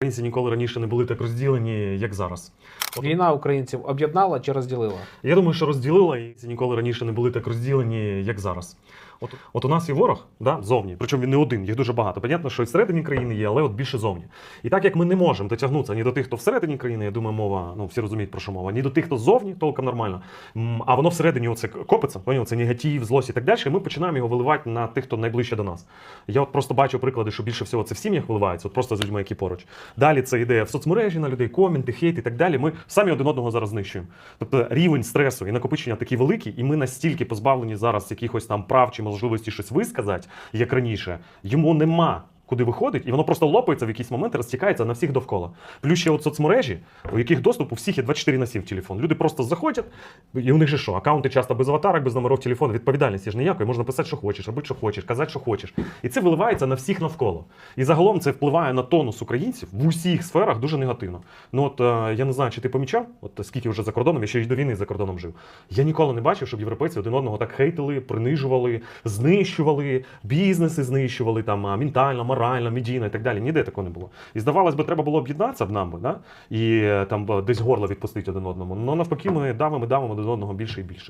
Українці ніколи раніше не були так розділені, як зараз. Війна українців об'єднала чи розділила? я думаю, що розділила, і ці ніколи раніше не були так розділені, як зараз. От, от у нас є ворог, да, зовні, причому він не один, їх дуже багато. Понятно, що і всередині країни є, але от більше зовні. І так як ми не можемо дотягнутися ні до тих, хто всередині країни, я думаю, мова, ну всі розуміють про що мова, ні до тих, хто зовні, толком нормально. А воно всередині оце копиться, поняв, це негатив, злость і так далі. І ми починаємо його виливати на тих, хто найближче до нас. Я от просто бачу приклади, що більше всього це в сім'ях виливається, от просто з людьми, які поруч. Далі це йде в соцмережі на людей, коменти, хейт і так далі. Ми самі один одного зараз знищуємо. Тобто рівень стресу і накопичення такий великий, і ми настільки позбавлені зараз якихось там прав чи можливості щось висказати, як раніше, йому нема. Куди виходить, і воно просто лопається в якийсь момент розтікається на всіх довкола. Плюс ще от соцмережі, у яких доступ у всіх є 24 на 7 в телефон. Люди просто заходять, і у них же що? Аккаунти часто без аватарок, без номерів телефону, відповідальності ж ніякої, можна писати, що хочеш, робити, що хочеш, казати, що хочеш. І це виливається на всіх навколо. І загалом це впливає на тонус українців в усіх сферах дуже негативно. Ну от е, я не знаю, чи ти помічав, от скільки вже за кордоном, я ще й до війни за кордоном жив. Я ніколи не бачив, щоб європейці один одного так хейтили, принижували, знищували, бізнеси знищували там ментально, морально, медійно і так далі. Ніде такого не було. І здавалось би, треба було об'єднатися б нам да? і е, там десь горло відпустити один одному. Ну навпаки, ми давимо, давимо один одного більше і більше.